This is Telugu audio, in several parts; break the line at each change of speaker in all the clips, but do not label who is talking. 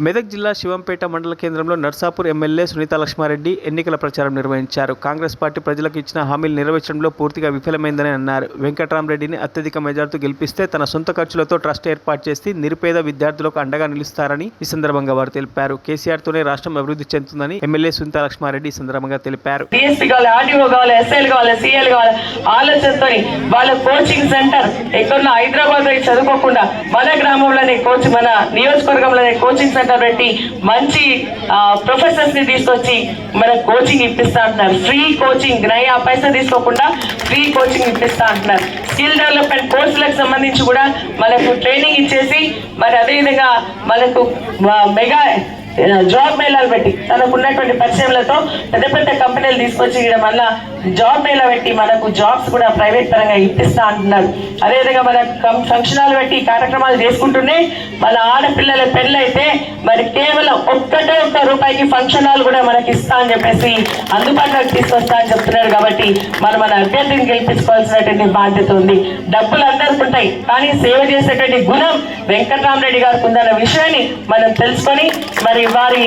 మెదక్ జిల్లా శివంపేట మండల కేంద్రంలో నర్సాపూర్ ఎమ్మెల్యే సునీత లక్ష్మారెడ్డి ఎన్నికల ప్రచారం నిర్వహించారు. కాంగ్రెస్ పార్టీ ప్రజలకు ఇచ్చిన హామీలు నెరవేర్చడంలో పూర్తిగా విఫలమైందని అన్నారు. వెంకట్రామరెడ్డిని అత్యధిక మెజార్టీ గెలిపిస్తే తన సొంత ఖర్చులతో ట్రస్ట్ ఏర్పాటు చేసి నిరుపేద విద్యార్థులకు అండగా నిలుస్తారని ఈ సందర్భంగా వారు తెలిపారు. కేసీఆర్తోనే రాష్ట్రం అభివృద్ధి చెందుతుందని ఎమ్మెల్యే సునీత లక్ష్మారెడ్డి ఈ సందర్భంగా తెలిపారు.
వాళ్ళ కోచింగ్ సెంటర్ ఎక్కడున్న హైదరాబాద్ చదువుకోకుండా మన గ్రామంలోనే కోచ్ మన నియోజకవర్గంలోనే కోచింగ్ సెంటర్ పెట్టి మంచి ప్రొఫెసర్స్ని తీసుకొచ్చి మన కోచింగ్ ఇప్పిస్తా అంటున్నారు. ఫ్రీ కోచింగ్ నయా పైసా తీసుకోకుండా ఫ్రీ కోచింగ్ ఇప్పిస్తా అంటున్నారు. స్కిల్ డెవలప్మెంట్ కోర్సులకు సంబంధించి కూడా మనకు ట్రైనింగ్ ఇచ్చేసి మరి అదేవిధంగా మనకు మెగా జాబ్ మేళాలు పెట్టి తనకు ఉన్నటువంటి పరిచయంలతో పెద్ద పెద్ద కంపెనీలు తీసుకొచ్చి వల్ల జాబ్ మేళా పెట్టి మనకు జాబ్స్ కూడా ప్రైవేట్ పరంగా ఇప్పిస్తా అంటున్నారు. అదేవిధంగా మన ఫంక్షన్ హాల్ పెట్టి కార్యక్రమాలు చేసుకుంటూనే మన ఆడపిల్లల పెళ్ళైతే మరి కేవలం ఒక్కటే ఒక్క రూపాయికి ఫంక్షన్ హాల్ కూడా మనకి ఇస్తా అని చెప్పేసి అందుబాటులోకి తీసుకొస్తా అని చెప్తున్నారు కాబట్టి మనం మన అభ్యర్థిని గెలిపించుకోవాల్సినటువంటి బాధ్యత ఉంది. డబ్బులు అందరికీ ఉంటాయి కానీ సేవ చేసేటువంటి గుణం వెంకటరామరెడ్డి గారికి ఉందన్న విషయాన్ని మనం తెలుసుకొని మరి వారి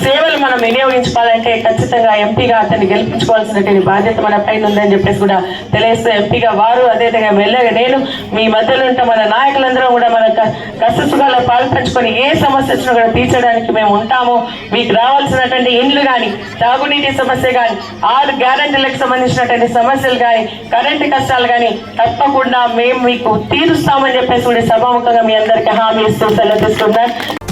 సేవలు మనం వినియోగించుకోవాలంటే ఖచ్చితంగా ఎంపీగా అతన్ని గెలిపించుకోవాల్సినటువంటి బాధ్యత మన పైన ఉందని చెప్పేసి కూడా తెలియస్తూ ఎంపీగా వారు అదేవిధంగా వెళ్ళగా నేను మీ మధ్యలో ఉంటే మన నాయకులందరూ కూడా మన క- కష్ట సుఖాల్లో పాల్పంచుకొని ఏ సమస్య వచ్చినా కూడా తీర్చడానికి మేము ఉంటాము. మీకు రావాల్సినటువంటి ఇండ్లు కానీ తాగునీటి సమస్య కానీ ఆరు గ్యారంటీలకు సంబంధించినటువంటి సమస్యలు కానీ కరెంటు కష్టాలు కానీ తప్పకుండా మేము మీకు తీరుస్తామని చెప్పేసి కూడా సభాముఖంగా మీ అందరికీ హామీ ఇస్తూ సెలవు తీసుకుంటాను